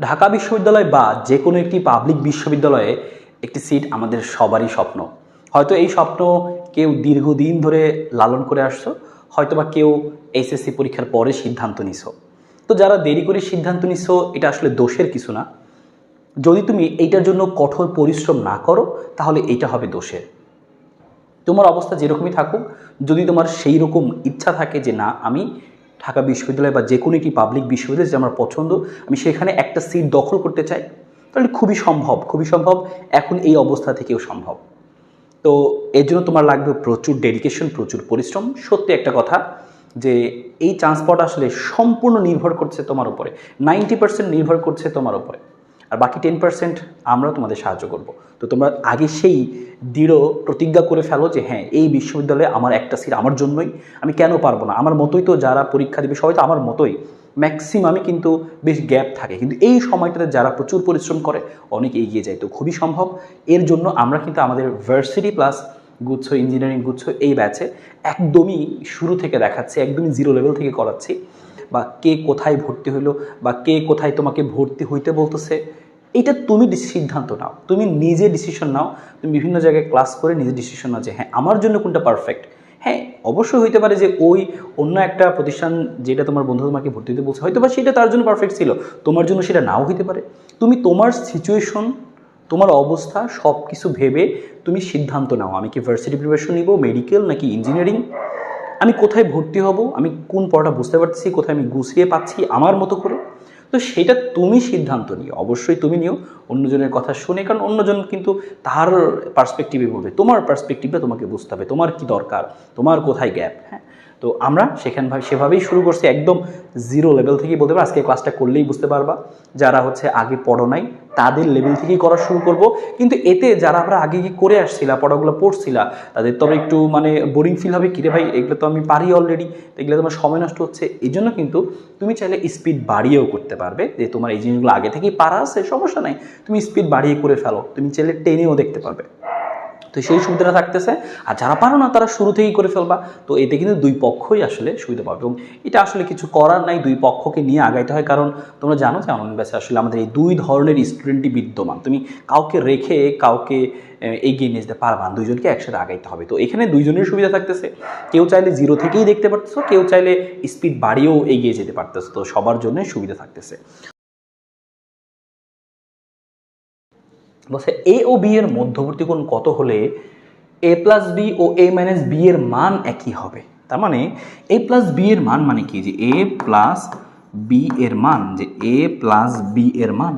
ঢাকা বিশ্ববিদ্যালয় বা যে কোনো একটি পাবলিক বিশ্ববিদ্যালয়ে একটি সিট আমাদের সবারই স্বপ্ন। হয়তো এই স্বপ্ন কেউ দীর্ঘদিন ধরে লালন করে আসছো হয়তো বা কেউ এইচএসসি পরীক্ষার পরে সিদ্ধান্ত নিছো। তো যারা দেরি করে সিদ্ধান্ত নিছো, এটা আসলে দোষের কিছু না। যদি তুমি এইটার জন্য কঠোর পরিশ্রম না করো, তাহলে এটা হবে দোষের। তোমার অবস্থা যেরকমই থাকুক, যদি তোমার সেই রকম ইচ্ছা থাকে যে না, আমি ঢাকা বিশ্ববিদ্যালয় বা যে কোনো একটি পাবলিক বিশ্ববিদ্যালয় যে আমার পছন্দ, আমি সেখানে একটা সিট দখল করতে চাই। তাহলে খুবই সম্ভব খুবই সম্ভব। এখন এই অবস্থা থেকেও সম্ভব। তো এর জন্য তোমার লাগবে প্রচুর ডেডিকেশন প্রচুর পরিশ্রম। সত্যি একটা কথা যে এই ট্রান্সপোর্ট আসলে সম্পূর্ণ নির্ভর করছে তোমার উপরে। নাইনটি পার্সেন্ট নির্ভর করছে তোমার উপরে। আর বাকি টেন পার্সেন্ট আমরাও তোমাদের সাহায্য করব। তো তোমরা আগে সেই দৃঢ় প্রতিজ্ঞা করে ফেলো যে হ্যাঁ এই বিশ্ববিদ্যালয়ে আমার একটা সিট আমার জন্যই, আমি কেন পারব না? আমার মতোই তো যারা পরীক্ষা দেবে, সবাই তো আমার মতোই। ম্যাক্সিমামই কিন্তু বেশ গ্যাপ থাকে। কিন্তু এই সময়টাতে যারা প্রচুর পরিশ্রম করে, অনেক এগিয়ে যায়। তো খুবই সম্ভব। এর জন্য আমরা কিন্তু আমাদের ভার্সিটি প্লাস গুচ্ছ ইঞ্জিনিয়ারিং গুচ্ছ এই ব্যাচে একদমই শুরু থেকে দেখাচ্ছি, একদমই জিরো লেভেল থেকে করাচ্ছি। বা কে কোথায় ভর্তি হইল বা কে কোথায় তোমাকে ভর্তি হইতে বলতেছে, এটা তুমি সিদ্ধান্ত নাও। তুমি নিজে ডিসিশন নাও। তুমি বিভিন্ন জায়গায় ক্লাস করে নিজে ডিসিশন নাও যে হ্যাঁ আমার জন্য কোনটা পারফেক্ট হ্যাঁ অবশ্যই হইতে পারে যে ওই অন্য একটা প্রতিষ্ঠান যেটা তোমার বন্ধু তোমাকে ভর্তি হতে বলছে হয়তো বা সেটা তার জন্য পারফেক্ট ছিল, তোমার জন্য সেটা নাও হইতে পারে। তুমি তোমার সিচুয়েশন তোমার অবস্থা সব কিছু ভেবে তুমি সিদ্ধান্ত নাও। আমি কি ভার্সিটি প্রিপারেশন নিব মেডিকেল নাকি ইঞ্জিনিয়ারিং আমি কোথায় ভর্তি হব? আমি কোন পড়াটা বুঝতে পারছি? কোথায় আমি গুছিয়ে পাচ্ছি? আমার মতো করে? তো সেটা তুমি সিদ্ধান্ত নিও। অবশ্যই তুমি নিও। অন্যজনের কথা শুনে, কারণ অন্যজন কিন্তু তার পার্সপেক্টিভে বলবে। তোমার পার্সপেক্টিভটা তোমাকে বুঝতে হবে। তোমার কি দরকার? তোমার কোথায় গ্যাপ হ্যাঁ? তো আমরা সেখান সেভাবেই শুরু করছি, একদম জিরো লেভেল থেকেই বলতে পারব আজকে ক্লাসটা করলেই বুঝতে পারবা। যারা হচ্ছে আগে পড়ো নাই, তাদের লেভেল থেকেই করা শুরু করব। কিন্তু এতে যারা আমরা আগে গিয়ে করে আসছিলা, পড়াগুলো পড়ছিলা, তাদের তো আবার একটু মানে বোরিং ফিল হবে। কিরে ভাই, এগুলো তো আমি পারি অলরেডি এগুলো তোমার সময় নষ্ট হচ্ছে। এই জন্য কিন্তু তুমি চাইলে স্পিড বাড়িয়েও করতে পারবে। যে তোমার এই জিনিসগুলো আগে থেকেই পারা আছে, সমস্যা নাই। তুমি স্পিড বাড়িয়ে করে ফেলো। তুমি চাইলে টেনেও দেখতে পারবে। তো সেই সুবিধাটা থাকতেছে। আর যারা পারো না, তারা শুরু থেকেই করে ফেলবা। তো এতে কিন্তু দুই পক্ষই আসলে সুবিধা পাবে। এবং এটা আসলে কিছু করার নাই, দুই পক্ষকে নিয়ে আগাইতে হয়। কারণ তোমরা জানো যে অনলাইন ব্যাচে আসলে আমাদের এই দুই ধরনের স্টুডেন্টই বিদ্যমান। তুমি কাউকে রেখে, কাউকে এগিয়ে নিয়ে যেতে পারবা দুইজনকে একসাথে আগাইতে হবে। তো এখানে দুইজনের সুবিধা থাকতেছে। কেউ চাইলে জিরো থেকেই দেখতে পারতেছো, কেউ চাইলে স্পিড বাড়িয়েও এগিয়ে যেতে পারতেছো। তো সবার জন্য সুবিধা থাকতেছে। বলছে এ ও বি এর মধ্যবর্তী কোণ কত হলে এ প্লাস বি ও এ মাইনাস বি এর মান একই হবে? তার মানে এ প্লাস বি এর মান মানে কি? যে এ প্লাস বি এর মান, যে এ প্লাস বি এর মান,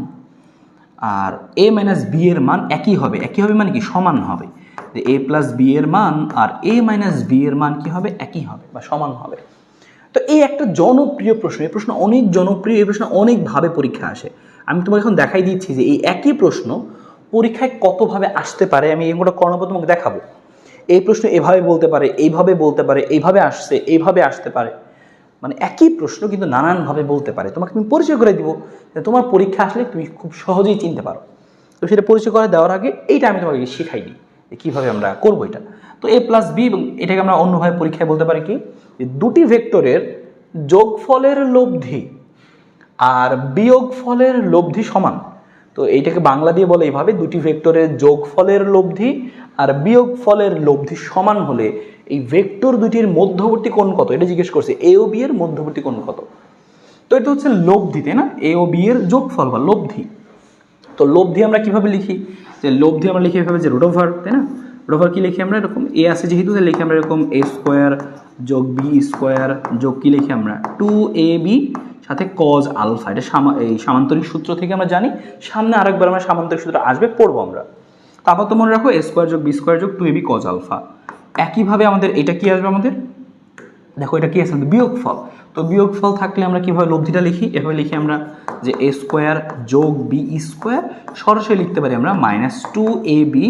আর এ মাইনাস বি এর মান একই হবে। একই হবে মানে কি? সমান হবে। যে এ প্লাস বি এর মান আর এ মাইনাস বি এর মান কি হবে? একই হবে বা সমান হবে। তো এই একটা জনপ্রিয় প্রশ্ন। এই প্রশ্ন অনেক জনপ্রিয়, এই প্রশ্ন অনেকভাবে পরীক্ষা আসে। আমি তোমাকে এখন দেখাই দিচ্ছি যে এই একই প্রশ্ন পরীক্ষায় কতভাবে আসতে পারে, আমি এগুলো কর্ণপদ তোমাকে দেখাবো। এই প্রশ্ন এভাবে বলতে পারে, এইভাবে বলতে পারে, এইভাবে আসছে, এইভাবে আসতে পারে। মানে একই প্রশ্ন কিন্তু নানানভাবে বলতে পারে। তোমাকে আমি পরিচয় করে দিব তোমার পরীক্ষা আসলে তুমি খুব সহজেই চিনতে পারো। তো সেটা পরিচয় করে দেওয়ার আগে এইটা আমি তোমাকে শেখাই দিই যে কীভাবে আমরা করব এটা। তো এ প্লাস বি এবং এটাকে আমরা অন্যভাবে পরীক্ষায় বলতে পারি কি? দুটি ভেক্টরের যোগফলের লব্ধি আর বিয়োগফলের লব্ধি সমান। তো এইটাকে বাংলা দিয়ে বলে এইভাবে, দুটি ভেক্টরের যোগফলের লব্ধি আর বিয়োগ ফলের লব্ধি সমান হলে এই ভেক্টর দুটির মধ্যবর্তী কোণ কত? এটা জিজ্ঞেস করছে এ ও বি এর মধ্যবর্তী কোণ কত? তো এটা হচ্ছে লব্ধি, তাই না? এ ও বি এর যোগফল বা লব্ধি। তো লব্ধি আমরা কীভাবে লিখি? যে লব্ধি আমরা লিখি এভাবে যে রুট ওভার তাই না? রুট ওভার কি লিখি আমরা এরকম? এ আছে যেহেতু লিখি আমরা এরকম এ স্কোয়ার যোগ বি স্কোয়ার যোগ কি লিখি আমরা? টু এ বি সাথে কজ আলফা এটা এই সামান্তরিক সূত্র থেকে আমরা জানি, সামনে আরেকবার আমরা সামান্তরিক সূত্র আসবে, পড়ব আমরা। তারপর তো মনে রাখো এ স্কোয়ার যোগ বি স্কোয়ার যোগ two A B cos alpha একইভাবে আমাদের, এটা কি আসবে আমাদের? দেখো, এটা কি আছে? বিয়োগফল। তো বিয়োগফল থাকলে আমরা কীভাবে লব্ধিটা লিখি? এভাবে লিখি আমরা যে এ স্কোয়ার যোগ বি স্কোয়ার সরাসরি লিখতে পারি আমরা minus two A B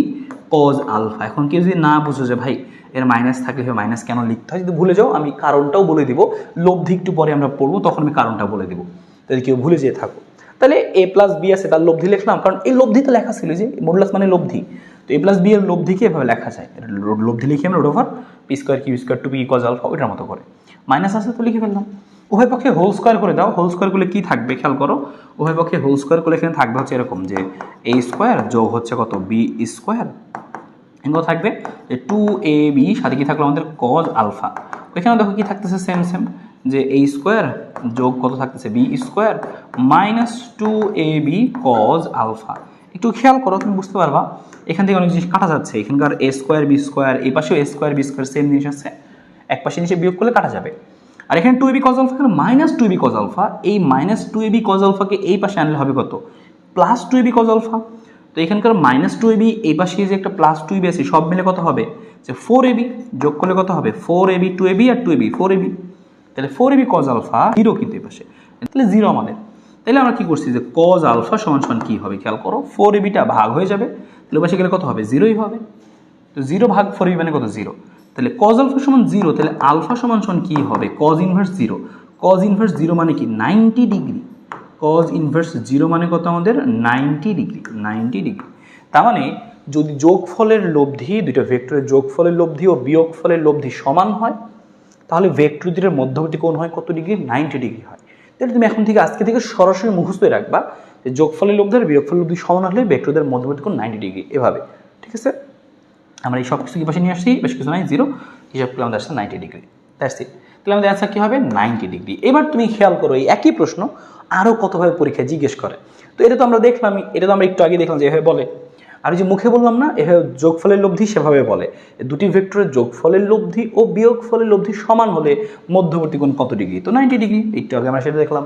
cos alpha এখন কেউ যদি না বুঝো যে ভাই এর মাইনাস থাকলে মাইনাস কেন লিখতে হয়? যদি ভুলে যাও, আমি কারণটাও বলে দিব। লব্ধি একটু পরে আমরা পড়ব, তখন আমি কারণটা বলে দিব। যদি কেউ ভুলে যেয়ে থাকো। তাহলে এ প্লাস বি আছে, তার লব্ধি লিখলাম। কারণ এই লব্ধিতে লেখা ছিল যে মডুলাস মানে লব্ধি। তো এ প্লাস বি এর লব্ধিকে এভাবে লেখা যায়। লব্ধি লিখে আমরা root over P square Q square two P cos alpha ওইটার মতো করে। মাইনাস আছে তো লিখে ফেললাম। উভয় পক্ষে হোল স্কোয়ার করে দাও। হোল স্কোয়ার করলে কি থাকবে? খেয়াল করো। উভয় পক্ষে হোল স্কোয়ার করলে এখানে থাকবে হচ্ছে এরকম যে এ স্কোয়ার যোগ হচ্ছে কত? বি স্কোয়ার এগুলো থাকবে, যে টু এ বি সাথে কি থাকল আমাদের কজ আলফা ওইখানে দেখো কি থাকতেছে সেম সেম যে এ স্কোয়ার যোগ কত থাকতেছে B square minus two A B cos alpha একটু খেয়াল করো, তুমি বুঝতে পারবা। এখান থেকে অনেক জিনিস কাটা যাচ্ছে, এখানকার এ স্কোয়ার বি স্কোয়ার এই পাশেও A square B square same জিনিস আছে। এক পাশে নিচে বিয়োগ করলে কাটা যাবে। আর এখানে টু এবি কজ আলফা এখানে minus two AB cos alpha এই মাইনাস টু এবি কজ আলফাকে এই পাশে আনলে হবে কত? Plus two AB cos alpha তো এখানকার মাইনাস টু এবি এই পাশে যে একটা প্লাস টু এবি আছে, সব মিলে কত হবে? যে ফোর এবি যোগ করলে কত হবে? ফোর এবি টু এবি আর টু এবি ফোর এবি তাহলে four AB cos alpha zero কিন্তু এই পাশে। তাহলে জিরো আমাদের। তাহলে আমরা কি করছি যে কজ আলফা সমান সমান কী হবে? খেয়াল করো ফোর এবিটা ভাগ হয়ে যাবে। তাহলে পাশে গেলে কত হবে? জিরোই হবে। তো জিরো ভাগ ফোর এবি মানে কত? জিরো তাহলে কজ আলফা সমান জিরো তাহলে আলফা সমান সমান কী হবে? Cos inverse zero cos inverse zero মানে কি? Ninety degree cos inverse zero মানে কত আমাদের? নাইনটি ডিগ্রি নাইনটি ডিগ্রি তার মানে যদি যোগফলের লব্ধি, দুইটা ভেক্টরের যোগফলের লব্ধি ও বিয়োগফলের লব্ধি সমান হয়, তাহলে ভেক্টর দুটোর মধ্যবর্তী কোণ হয় কত ডিগ্রি নাইনটি ডিগ্রি হয়। তাহলে তুমি এখন থেকে আজকে থেকে সরাসরি মুখস্থই রাখবা যে যোগফলের লব্ধি আর বিয়োগফলের লব্ধি সমান হলে ভেক্টরদের মধ্যবর্তী কোণ নাইনটি ডিগ্রি এভাবে। ঠিক আছে? আমরা এই সব কিছু কি পাশে নিয়ে আসছি? বেশ কিছু নাই জিরো হিসাব করলে আমাদের আসছে নাইনটি ডিগ্রি দ্যাটস ইট তাহলে আমাদের অ্যান্সার কী হবে? নাইনটি ডিগ্রি এবার তুমি খেয়াল করো, এই একই প্রশ্ন আরও কতভাবে পরীক্ষায় জিজ্ঞেস করে? তো এটা তো আমরা দেখলাম এটা তো আমরা একটু আগে দেখলাম যে এভাবে বলে। আর যে মুখে বললাম না, এভাবে যোগফলের লব্ধি সেভাবে বলে। দুটি ভেক্টরের যোগফলের লব্ধি ও বিয়োগফলের লব্ধি সমান হলে মধ্যবর্তী কোণ কত ডিগ্রি তো নাইনটি ডিগ্রি একটু আগে আমরা সেটা দেখলাম।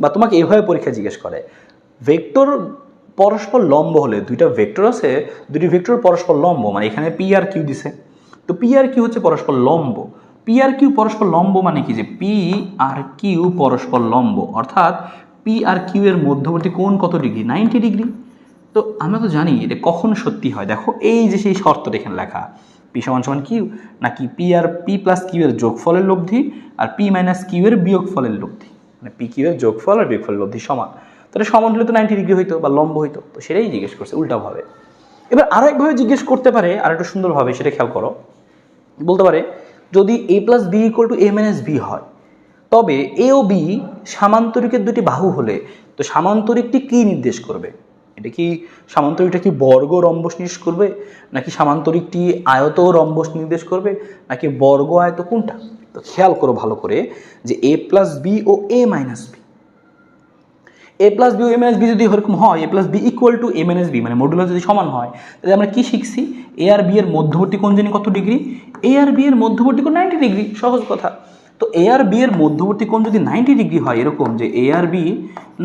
বা তোমাকে এভাবে পরীক্ষা জিজ্ঞেস করে ভেক্টর পরস্পর লম্ব হলে, দুইটা ভেক্টর আছে, দুটি ভেক্টর পরস্পর লম্ব মানে এখানে পি আর কিউ দিছে। তো পি আর কিউ হচ্ছে পরস্পর লম্ব। পি আর কিউ পরস্পর লম্ব মানে কি? যে পি আর কিউ পরস্পর লম্ব। অর্থাৎ পি আর কিউ এর মধ্যবর্তী কোণ কত ডিগ্রি? Ninety degree. তো আমরা তো জানি এটা কখন সত্যি হয়। দেখো, এই যে সেই শর্তটা এখানে লেখা। পি সমান সমান কিউ নাকি পি আর পি প্লাস কিউ এর যোগফলের লব্ধি আর পি মাইনাস কিউ এর বিয়োগফলের লব্ধি। মানে পি কিউ এর যোগফল আর বিয়োগফলের লব্ধি সমান। তাহলে সমান হলে তো নাইনটি ডিগ্রি হইতো বা লম্ব হইতো। তো সেটাই জিজ্ঞেস করছে, উল্টাভাবে। এবার আরও একভাবে জিজ্ঞেস করতে পারে, আর একটু সুন্দরভাবে সেটা খেয়াল করো। বলতে পারে যদি A plus B equal to A minus B হয়, তবে এ ও বি সামান্তরিকের দুটি বাহু হলে তো সামান্তরিকটি কি নির্দেশ করবে? এটা কি সামান্তরিকটা কি বর্গ রম্বস নির্দেশ করবে? নাকি সামান্তরিকটি আয়ত রম্বস নির্দেশ করবে? নাকি বর্গ আয়ত কোনটা? তো খেয়াল করো ভালো করে যে A plus B O A minus B A plus B O A minus B যদি এরকম হয় A plus B equal to A minus B মানে মডুলার যদি সমান হয়, তাহলে আমরা কি শিখছি? এ আর বি এর মধ্যবর্তী কোণ জানি কত ডিগ্রি এ আর বি এর মধ্যবর্তী কোণ নাইনটি ডিগ্রি সহজ কথা। তো এ আর বি এর মধ্যবর্তী কোণ যদি নাইনটি ডিগ্রি হয়, এরকম যে এ আর বি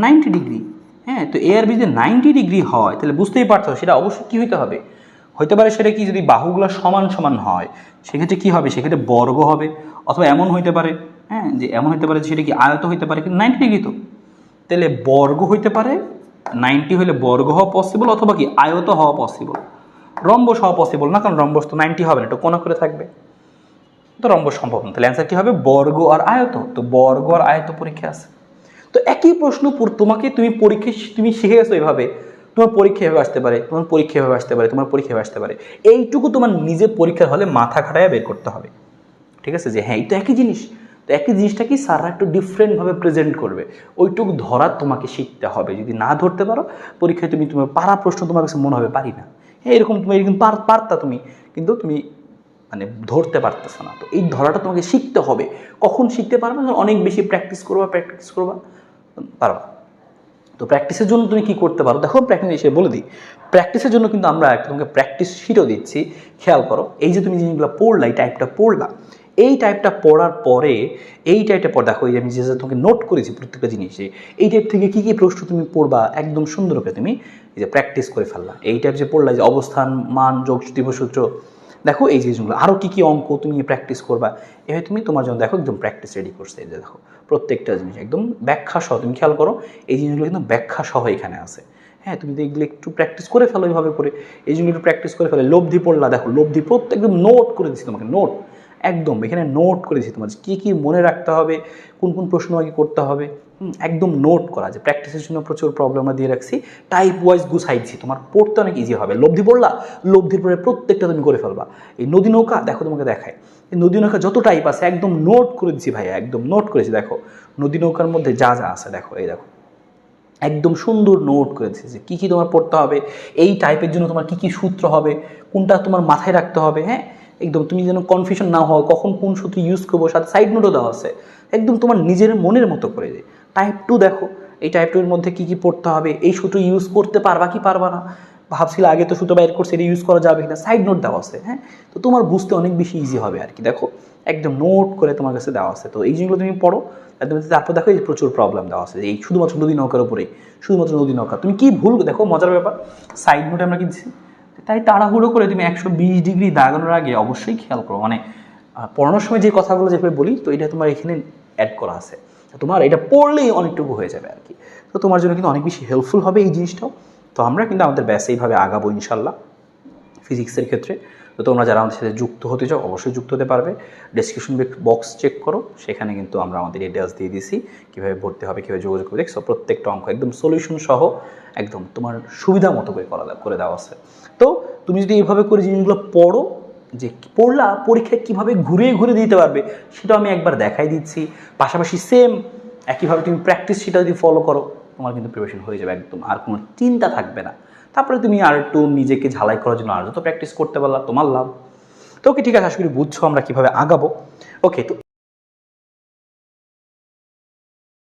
নাইনটি ডিগ্রি হ্যাঁ? তো এ আর বি যদি নাইনটি ডিগ্রি হয়, তাহলে বুঝতেই পারতো সেটা অবশ্যই কী হইতে হবে? হইতে পারে সেটা কি যদি বাহুগুলো সমান সমান হয়, সেক্ষেত্রে কি হবে? সেক্ষেত্রে বর্গ হবে, অথবা এমন হইতে পারে হ্যাঁ? যে এমন হইতে পারে সেটা কি আয়ত হইতে পারে, কিন্তু নাইনটি ডিগ্রি তো। তাহলে বর্গ হইতে পারে নাইনটি হলে বর্গ হওয়া পসিবল অথবা কি আয়ত হওয়া পসিবল রম্বস হওয়া পসিবল না, কারণ রম্বস তো নাইনটি হবে না, এটা কোনা করে থাকবে? তো রম্বস সম্ভব না। তাহলে অ্যান্সার কী হবে? বর্গ আর আয়ত। তো বর্গ আর আয়ত পরীক্ষা আছে। তো একই প্রশ্ন তোমাকে তুমি পরীক্ষা তুমি শিখে গেছো এভাবে। তোমার পরীক্ষা এভাবে আসতে পারে, তোমার পরীক্ষা এভাবে আসতে পারে, তোমার পরীক্ষা এভাবে আসতে পারে। এইটুকু তোমার নিজের পরীক্ষার হলে মাথা খাটায় বের করতে হবে। ঠিক আছে? যে হ্যাঁ এই তো একই জিনিস। তো একই জিনিসটা কি স্যাররা একটু ডিফারেন্টভাবে প্রেজেন্ট করবে। ওইটুকু ধরার তোমাকে শিখতে হবে। যদি না ধরতে পারো, পরীক্ষায় তুমি তোমার পারা প্রশ্ন তোমার কাছে মনে হবে, পারি না। হ্যাঁ এরকম তুমি এরকম পার, পারতা তুমি, কিন্তু তুমি মানে ধরতে পারতেছো না। তো এই ধরাটা তোমাকে শিখতে হবে। কখন শিখতে পারবে? অনেক বেশি প্র্যাকটিস করবা প্র্যাকটিস করবা। পারবা। তো প্র্যাকটিসের জন্য তুমি কি করতে পারো? দেখো প্র্যাকটিস এসে বলে দিই। প্র্যাকটিসের জন্য কিন্তু আমরা তোমাকে প্র্যাকটিস শিটও দিচ্ছি। খেয়াল করো, এই যে তুমি জিনিসগুলো পড়লা, এই টাইপটা পড়লা এই টাইপটা পড়ার পরে, এই টাইপটা পর দেখো এই যে আমি যে তোমাকে নোট করেছি প্রত্যেকটা জিনিসে, এই টাইপ থেকে কী কী প্রশ্ন তুমি পড়বা একদম সুন্দর করে তুমি এই যে প্র্যাকটিস করে ফেললা। এই টাইপ যে পড়লা যে অবস্থান, মান, যোগ সূত্র, দেখো এই জিনিসগুলো আরও কী কী অঙ্ক তুমি প্র্যাকটিস করবা, এভাবে তুমি তোমার জন্য দেখো একদম প্র্যাকটিস রেডি করছে এই যে দেখো, প্রত্যেকটা জিনিস, একদম ব্যাখ্যা সহ, তুমি খেয়াল করো, এই জিনিসগুলো কিন্তু ব্যাখ্যা সহ এখানে আছে। হ্যাঁ তুমি দেখলে একটু প্র্যাকটিস করে ফেলো এইভাবে করে, এই জিনিসগুলো একটু প্র্যাকটিস করে ফেলো, লব্ধি পড়লা, দেখো লব্ধি প্রত্যেক, একদম নোট করে দিচ্ছি তোমাকে নোট একদম, এখানে নোট করে দিচ্ছি তোমার, কী কী মনে রাখতে হবে, কোন কোন প্রশ্ন আগে করতে হবে একদম নোট করা যে প্র্যাকটিসের জন্য প্রচুর প্রবলেম দিয়ে রাখছি টাইপ ওয়াইজ গুছাইছি, তোমার পড়তে অনেক ইজি হবে, লব্ধি পড়লা, লব্ধির পরে প্রত্যেকটা তুমি করে ফেলবা, এই নদী নৌকা, দেখো তোমাকে দেখায়, এই নদী নৌকা যত টাইপ আছে, একদম নোট করে দিচ্ছি ভাইয়া, একদম নোট করেছি, দেখো, নদী নৌকার মধ্যে যা যা আছে, দেখো, এই দেখো, একদম সুন্দর নোট করেছে যে কী কী তোমার পড়তে হবে, এই টাইপের জন্য তোমার কী কী সূত্র হবে, কোনটা তোমার মাথায় রাখতে হবে হ্যাঁ একদম তুমি যেন কনফিউশন না হও, কখন কোন সূত্র ইউজ করব, সাথে সাইড নোটও দেওয়া আছে। একদম তোমার নিজের মনের মতো করে যে টাইপ টু দেখো, এই টাইপ টু এর মধ্যে কী কী পড়তে হবে, এই সূত্র ইউজ করতে পারবা কি পারবা না? ভাবছিল আগে তো সুতো বাইর করছে, এটা ইউজ করা যাবে কিনা? সাইড নোট দেওয়া আছে হ্যাঁ? তো তোমার বুঝতে অনেক বেশি ইজি হবে আর কি, দেখো। একদম নোট করে তোমার কাছে দেওয়া আছে। তো এই জিনিসগুলো তুমি পড়ো একদম তারপর দেখো এই প্রচুর প্রবলেম দেওয়া আছে এই শুধুমাত্র নদী নৌকার উপরেই, শুধুমাত্র নদী নৌকা। তুমি কি ভুল, দেখো, মজার ব্যাপার। সাইড নোটে আমরা কি তাই তাড়াহুড়ো করে তুমি একশো বিশ ডিগ্রি দাগানোর আগে অবশ্যই খেয়াল করো। মানে পড়ানোর সময় যে কথাগুলো যেভাবে বলি, তো এটা তোমার এখানে অ্যাড করা আছে। তোমার এটা পড়লেই অনেকটুকু হয়ে যাবে আর কি। তো তোমার জন্য কিন্তু অনেক বেশি হেল্পফুল হবে এই জিনিসটাও। তো আমরা কিন্তু আমাদের ব্যাস এইভাবে আগাবো ইনশাল্লাহ ফিজিক্সের ক্ষেত্রে। তো তোমরা যারা আমাদের সাথে যুক্ত হতে চাও, অবশ্যই যুক্ত হতে পারবে। ডিসক্রিপশন বক্স চেক করো। সেখানে কিন্তু আমরা আমাদের ডিটেলস দিয়ে দিছি কীভাবে ভর্তি হবে, কীভাবে যোগাযোগ করবে। দেখছ প্রত্যেকটা অঙ্ক একদম সলিউশন সহ একদম তোমার সুবিধা মতো করে করা করে দেওয়া আছে। তো তুমি যদি এইভাবে করে জিনিসগুলো পড়ো, যে পড়লা, পরীক্ষায় কীভাবে ঘুরিয়ে ঘুরে দিতে পারবে সেটা আমি একবার দেখাই দিচ্ছি। পাশাপাশি সেম একইভাবে তুমি প্র্যাকটিস সেটা যদি ফলো করো, তোমার কিন্তু প্রিপারেশন হয়ে যাবে একদম, আর কোনো চিন্তা থাকবে না। তারপরে তুমি আর একটু নিজেকে ঝালাই করার জন্য আর যত প্র্যাকটিস করতে পারলা, তোমার লাভ। তো ওকে ঠিক আছে, আশা করি বুঝছ আমরা কীভাবে আগাবো। ওকে তো